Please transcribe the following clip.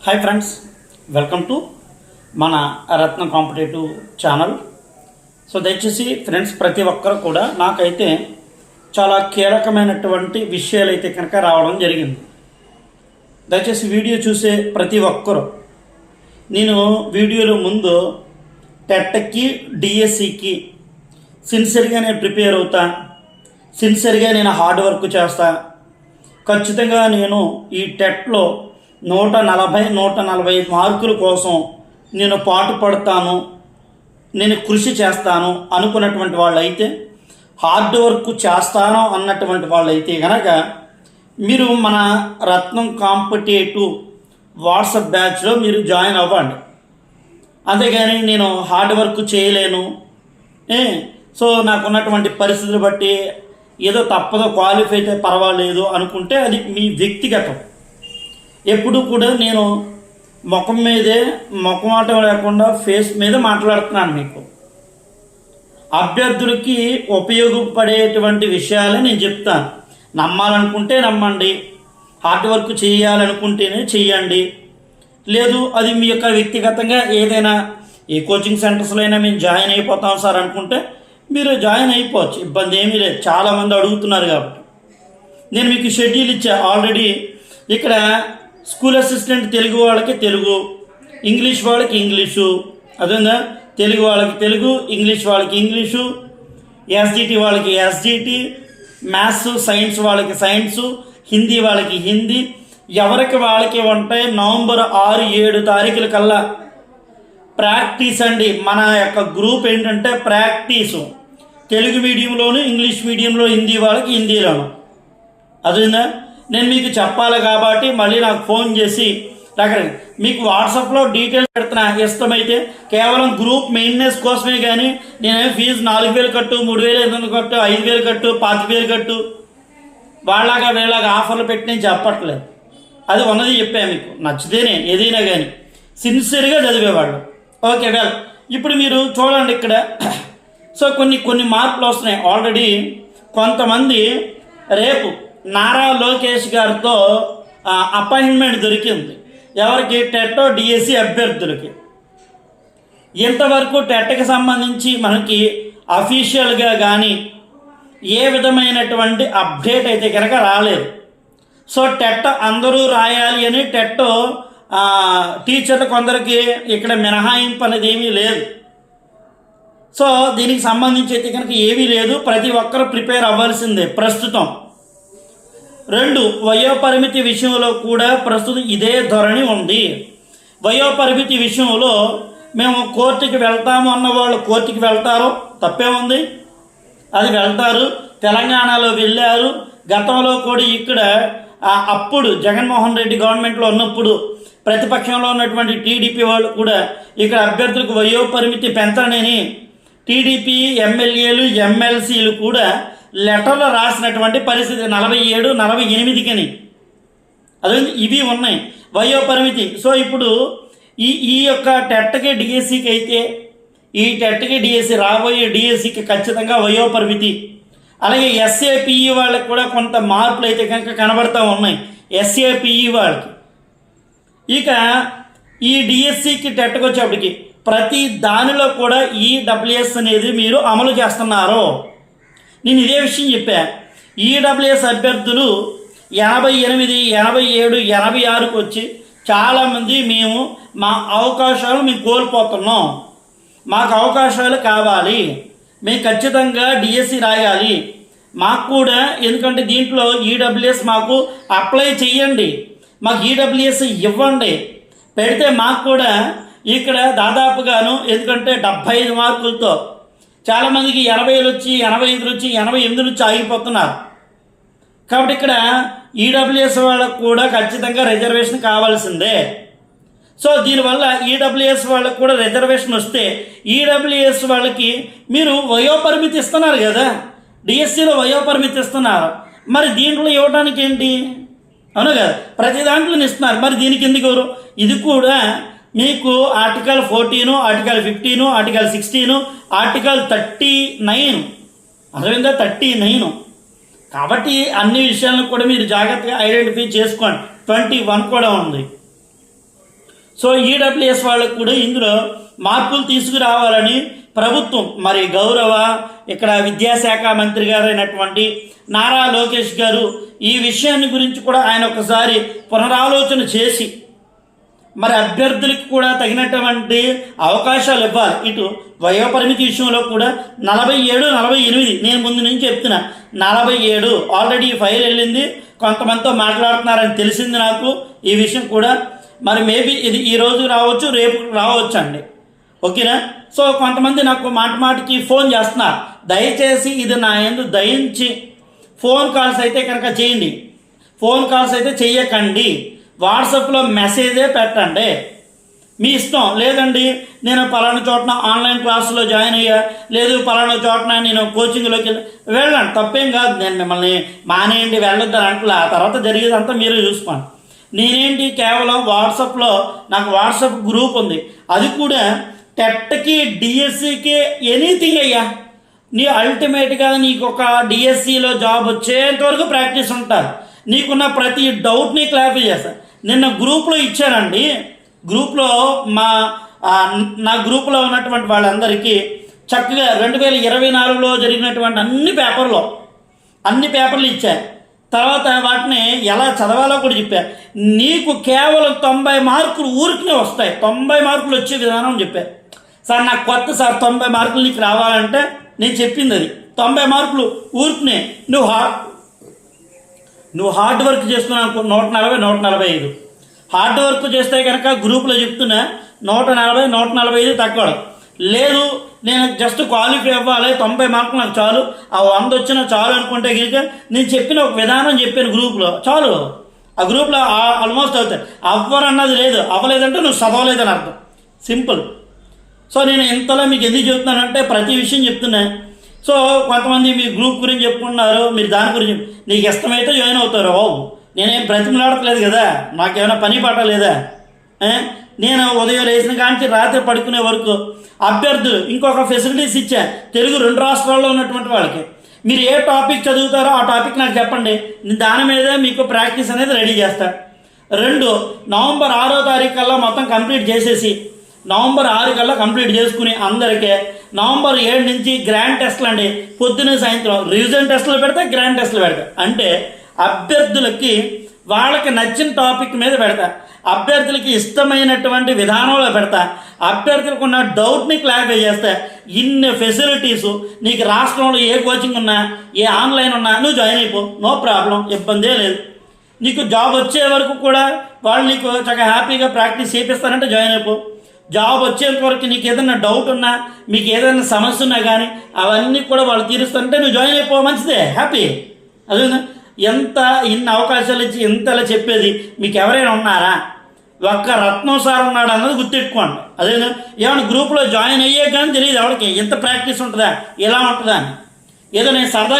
Hi friends welcome to మన Ratna competitive channel so దయచేసి friends ప్రతి ఒక్కరు కూడా నాకైతే చాలా కీలకమైనటువంటి విషయాలు అయితే కనుక రావడం జరిగింది. దయచేసి వీడియో చూసే ప్రతి ఒక్కరు నేను వీడియోలో ముందు టెట్కి డిఎస్సికి సిన్సియర్గా నేను ప్రిపేర్ అవుతా సిన్సియర్గా నేను హార్డ్ వర్క్ చేస్తా ఖచ్చితంగా నేను ఈ టెట్లో నూట నలభై నూట నలభై మార్కుల కోసం నేను పాటు పడతాను నేను కృషి చేస్తాను అనుకున్నటువంటి వాళ్ళైతే హార్డ్ వర్క్ చేస్తాను అన్నటువంటి వాళ్ళైతే కనుక మీరు మన రత్నం కాంపిటేటివ్ వాట్సాప్ బ్యాచ్లో మీరు జాయిన్ అవ్వండి. అంతేగాని నేను హార్డ్ వర్క్ చేయలేను. ఏ సో నాకున్నటువంటి పరిస్థితులు బట్టి ఏదో తప్పదో క్వాలిఫై అయితే పర్వాలేదు అనుకుంటే అది మీ వ్యక్తిగతం. ఎప్పుడు కూడా నేను ముఖం మీదే ముఖమాటం లేకుండా ఫేస్ మీద మాట్లాడుతున్నాను మీకు. అభ్యర్థులకి ఉపయోగపడేటువంటి విషయాలే నేను చెప్తాను. నమ్మాలనుకుంటే నమ్మండి. హార్డ్ వర్క్ చేయాలనుకుంటేనే చెయ్యండి లేదు అది మీ యొక్క వ్యక్తిగతంగా ఏదైనా ఏ కోచింగ్ సెంటర్స్లో అయినా మేము జాయిన్ అయిపోతాం సార్ అనుకుంటే మీరు జాయిన్ అయిపోవచ్చు. ఇబ్బంది ఏమీ లేదు. చాలామంది అడుగుతున్నారు కాబట్టి. నేను మీకు షెడ్యూల్ ఇచ్చా. ఆల్రెడీ ఇక్కడ స్కూల్ అసిస్టెంట్ తెలుగు వాళ్ళకి తెలుగు ఇంగ్లీష్ వాళ్ళకి ఇంగ్లీషు. అదేందా? తెలుగు వాళ్ళకి తెలుగు ఇంగ్లీష్ వాళ్ళకి ఇంగ్లీషు ఎస్జిటి వాళ్ళకి ఎస్జిటి మ్యాథ్స్ సైన్స్ వాళ్ళకి సైన్సు హిందీ వాళ్ళకి హిందీ. ఎవరికి వాళ్ళకి ఉంటాయి? నవంబర్ ఆరు ఏడు తారీఖుల కల్లా. ప్రాక్టీస్ అండి. మన యొక్క గ్రూప్ ఏంటంటే ప్రాక్టీసు. తెలుగు మీడియంలోను ఇంగ్లీష్ మీడియంలో హిందీ వాళ్ళకి హిందీలోను. అదేందా? నేను మీకు చెప్పాలి కాబట్టి మళ్ళీ నాకు ఫోన్ చేసి అక్కడ మీకు వాట్సాప్లో డీటెయిల్స్ పెడుతున్నా ఇష్టమైతే. కేవలం గ్రూప్ మెయింటెనెన్స్ కోసమే కానీ నేనేమి ఫీజు నాలుగు వేలు కట్టు మూడు వేలు ఐదు వందలు కట్టు ఐదు వేలు కట్టు పాతి వేలు కట్టు. వాళ్ళగా వీళ్ళగా ఆఫర్లు పెట్టి నేను చెప్పట్లేదు. అది ఉన్నది చెప్పాను మీకు. నచ్చితేనే ఏదైనా కానీ సిన్సియర్గా చదివేవాళ్ళు. Okay well. ఇప్పుడు మీరు చూడండి ఇక్కడ. సో కొన్ని కొన్ని మార్పులు వస్తున్నాయి. ఆల్రెడీ కొంతమంది రేపు నారా లోకేష్ గారితో అపాయింట్మెంట్ దొరికింది. ఎవరికి? టెట్టో డిఎస్సి అభ్యర్థులకి. ఇంతవరకు టెట్కి సంబంధించి మనకి అఫీషియల్గా కానీ ఏ విధమైనటువంటి అప్డేట్ అయితే కనుక రాలేదు. సో టెట్ అందరూ రాయాలి అని టెట్ టీచర్లు కొందరికి ఇక్కడ మినహాయింపు అనేది ఏమీ లేదు. సో దీనికి సంబంధించి అయితే కనుక ఏమీ లేదు. ప్రతి ఒక్కరు ప్రిపేర్ అవ్వాల్సిందే ప్రస్తుతం. రెండు వయోపరిమితి విషయంలో కూడా ప్రస్తుతం ఇదే ధోరణి ఉంది. వయోపరిమితి విషయంలో మేము కోర్టుకి వెళ్తాము అన్న వాళ్ళు కోర్టుకి వెళ్తారు తప్పే ఉంది. అది వెళ్తారు. తెలంగాణలో వెళ్ళారు. గతంలో కూడా ఇక్కడ అప్పుడు జగన్మోహన్ రెడ్డి గవర్నమెంట్లో ఉన్నప్పుడు ప్రతిపక్షంలో ఉన్నటువంటి టీడీపీ వాళ్ళు కూడా ఇక్కడ అభ్యర్థులకు వయోపరిమితి పెంచనని టీడీపీ ఎమ్మెల్యేలు ఎమ్మెల్సీలు కూడా లెటర్లో రాసినటువంటి పరిస్థితి నలభై ఏడు నలభై ఎనిమిదికని. అదే ఇవి ఉన్నాయి. వయోపరిమితి. సో ఇప్పుడు ఈ ఈ యొక్క టెట్కి డిఎస్సికి అయితే ఈ టెట్కి డిఎస్సి రాబోయే డిఎస్సికి ఖచ్చితంగా వయోపరిమితి. అలాగే ఎస్ఏపిఈ వాళ్ళకి కూడా కొంత మార్పులు అయితే కనుక కనబడతా ఉన్నాయి. ఎస్ఏపిఈ వాళ్ళకి. ఇక ఈ డిఎస్సికి టెట్కి వచ్చేప్పటికి ప్రతి దానిలో కూడా ఈ డబ్ల్యూఎస్ అనేది మీరు అమలు చేస్తున్నారు. నేను ఇదే విషయం చెప్పా. ఈడబ్ల్యూఎస్ అభ్యర్థులు ఎనభై ఎనిమిది ఎనభై ఏడు ఎనభై ఆరుకు వచ్చి చాలామంది మేము మా అవకాశాలు మేము కోల్పోతున్నాం. మాకు అవకాశాలు కావాలి. మేము ఖచ్చితంగా డిఎస్సి రాయాలి. మాకు కూడా ఎందుకంటే దీంట్లో ఈడబ్ల్యూఎస్ మాకు అప్లై చేయండి. మాకు ఈడబ్ల్యూఎస్ ఇవ్వండి. పెడితే మాకు కూడా ఇక్కడ దాదాపుగాను ఎందుకంటే డెబ్భై ఐదు మార్కులతో చాలామందికి ఎనభైలు వచ్చి ఎనభై ఐదులు వచ్చి ఎనభై ఎనిమిది నుంచి ఆగిపోతున్నారు. కాబట్టి ఇక్కడ ఈడబ్ల్యూఎస్ వాళ్ళకు కూడా ఖచ్చితంగా రిజర్వేషన్ కావాల్సిందే. సో దీనివల్ల ఈడబ్ల్యూఎస్ వాళ్ళకి కూడా రిజర్వేషన్ వస్తే ఈడబ్ల్యూఎస్ వాళ్ళకి మీరు వయోపరిమితి ఇస్తున్నారు కదా. డిఎస్సిలో వయోపరిమితి ఇస్తున్నారు. మరి దీంట్లో ఇవ్వడానికి ఏంటి? అవును కదా? ప్రతి దాంట్లో ఇస్తున్నారు. మరి దీనికి ఎందుకు ఇది కూడా మీకు ఆర్టికల్ ఫోర్టీను ఆర్టికల్ ఫిఫ్టీను ఆర్టికల్ సిక్స్టీను ఆర్టికల్ థర్టీ నైన్ అర్థమైందా? థర్టీ నైన్ కాబట్టి అన్ని విషయాలను కూడా మీరు జాగ్రత్తగా ఐడెంటిఫై చేసుకోండి. ట్వంటీ వన్ కూడా ఉంది. సో ఈడబ్ల్యూఎస్ వాళ్ళకు కూడా ఇందులో మార్పులు తీసుకురావాలని ప్రభుత్వం మరి గౌరవ ఇక్కడ విద్యాశాఖ మంత్రి గారైనటువంటి నారా లోకేష్ గారు ఈ విషయాన్ని గురించి కూడా ఆయన ఒకసారి పునరాలోచన చేసి మరి అభ్యర్థులకు కూడా తగినటువంటి అవకాశాలు ఇవ్వాలి. ఇటు వయోపరిమితి విషయంలో కూడా నలభై ఏడు నలభై ఎనిమిది నేను ముందు నుంచి చెప్తున్నా. నలభై ఏడు ఆల్రెడీ ఫైల్ వెళ్ళింది. కొంతమందితో మాట్లాడుతున్నారని తెలిసింది నాకు. ఈ విషయం కూడా మరి మేబీ ఇది ఈ రోజు రావచ్చు రేపు రావచ్చు అండి. ఓకేనా? సో కొంతమంది నాకు మాట మాటికి ఫోన్ చేస్తున్నారు. దయచేసి ఇది నా ఎందు దయించి ఫోన్ కాల్స్ అయితే కనుక చేయండి. ఫోన్ కాల్స్ అయితే చేయకండి వాట్సాప్లో మెసేజే పెట్టండి. మీ ఇష్టం. లేదండి నేను పలానా చోటన ఆన్లైన్ క్లాసులో జాయిన్ అయ్యా. లేదు పలానా చోటన నేను కోచింగ్లోకి వెళ్ళి వెళ్ళండి తప్పేం కాదు. నేను మిమ్మల్ని మానేయండి వెళ్ళొద్దని అంటలే ఆ తర్వాత జరిగేదంతా మీరు చూసుకోండి. నేనేంటి? కేవలం వాట్సాప్లో నాకు వాట్సాప్ గ్రూప్ ఉంది. అది కూడా టెట్కి డిఎస్సికి ఎనీథింగ్ అయ్యా. నీ అల్టిమేట్గా నీకు ఒక డిఎస్సిలో జాబ్ వచ్చేంత వరకు ప్రాక్టీస్ ఉంటారు నీకున్న ప్రతి డౌట్ని క్లారిఫై చేస్తా. నిన్న గ్రూప్లో ఇచ్చానండి గ్రూప్లో మా నా గ్రూప్లో ఉన్నటువంటి వాళ్ళందరికీ చక్కగా రెండు వేల ఇరవై నాలుగులో జరిగినటువంటి అన్ని పేపర్లో అన్ని పేపర్లు ఇచ్చా. తర్వాత వాటిని ఎలా చదవాలో కూడా చెప్పా. నీకు కేవలం తొంభై మార్కులు ఊరికినే వస్తాయి. తొంభై మార్కులు వచ్చే విధానం చెప్పా. సార్ నాకు కొత్త సార్ తొంభై మార్కులు నీకు రావాలంటే నేను చెప్పింది అది. తొంభై మార్కులు ఊరికినే. నువ్వు నువ్వు హార్డ్ వర్క్ చేస్తున్నావు అనుకో నూట నలభై నూట నలభై ఐదు. హార్డ్ వర్క్ చేస్తే కనుక గ్రూప్లో చెప్తున్నా నూట నలభై నూట నలభై ఐదు తగ్గడం లేదు నేను జస్ట్ క్వాలిఫై అవ్వాలి తొంభై మార్కులు నాకు చాలు. ఆ వంద వచ్చినా చాలు అనుకుంటే కనుక నేను చెప్పిన ఒక విధానం చెప్పాను గ్రూప్లో చాలు. ఆ గ్రూప్లో ఆల్మోస్ట్ అవుతాయి. అవ్వరన్నది లేదు. అవ్వలేదంటే నువ్వు చదవలేదని అర్థం. సింపుల్ సో నేను ఇంతలో మీకు ఎందుకు చెప్తున్నానంటే ప్రతి విషయం చెప్తున్నా. సో కొంతమంది మీ గ్రూప్ గురించి చెప్పుకుంటున్నారు మీరు దాని గురించి నీకు ఇష్టమైతే జాయిన్ అవుతారు. బాబు నేనేం బ్రతిమలాడట్లేదు కదా? నాకేమైనా పని పట్టలేదా నేను ఉదయం లేచిన కాంచి రాత్రి పడుకునే వరకు అభ్యర్థులు ఇంకొక ఫెసిలిటీస్ ఇచ్చా. తెలుగు రెండు రాష్ట్రాల్లో ఉన్నటువంటి వాళ్ళకి. మీరు ఏ టాపిక్ చదువుతారో ఆ టాపిక్ నాకు చెప్పండి. నేను దాని మీదే మీకు ప్రాక్టీస్ అనేది రెడీ చేస్తా. రెండు నవంబర్ ఆరో తారీఖు కల్లా మొత్తం కంప్లీట్ చేసేసి నవంబర్ ఆరు కల్లా కంప్లీట్ చేసుకుని అందరికీ నవంబర్ ఏడు నుంచి గ్రాండ్ టెస్ట్లు అండి. పొద్దున సాయంత్రం రివిజన్ టెస్టులు పెడితే గ్రాండ్ టెస్ట్లు పెడతా. అంటే అభ్యర్థులకి వాళ్ళకి నచ్చిన టాపిక్ మీద పెడతా. అభ్యర్థులకి ఇష్టమైనటువంటి విధానంలో పెడతా. అభ్యర్థులకు ఉన్న డౌట్ని క్లారిఫై చేస్తా. ఇన్ని ఫెసిలిటీస్ నీకు రాష్ట్రంలో ఏ కోచింగ్ ఉన్నా ఏ ఆన్లైన్ ఉన్నా నువ్వు జాయిన్ అయిపో. నో ప్రాబ్లం ఇబ్బందే లేదు. నీకు జాబ్ వచ్చే వరకు కూడా వాళ్ళు నీకు చక్కగా హ్యాపీగా ప్రాక్టీస్ చేపిస్తారంటే జాయిన్ అయిపో. జాబ్ వచ్చేంత వరకు నీకు ఏదైనా డౌట్ ఉన్నా మీకు ఏదైనా సమస్య ఉన్నా కానీ అవన్నీ కూడా వాళ్ళు తీరుస్తుంటే నువ్వు జాయిన్ అయిపో మంచిదే హ్యాపీ అదేనా ఎంత ఇన్ని అవకాశాలు ఇచ్చి ఇంతలా చెప్పేది మీకు ఎవరైనా ఉన్నారా? ఒక్క రత్నం సార్ ఉన్నాడు అన్నది గుర్తెట్టుకోండి అదే ఏమైనా గ్రూప్లో జాయిన్ అయ్యే కానీ తెలియదు ఎవరికి. ఎంత ప్రాక్టీస్ ఉంటుందా? ఎలా ఉంటుందా అని. ఏదో నేను సరదా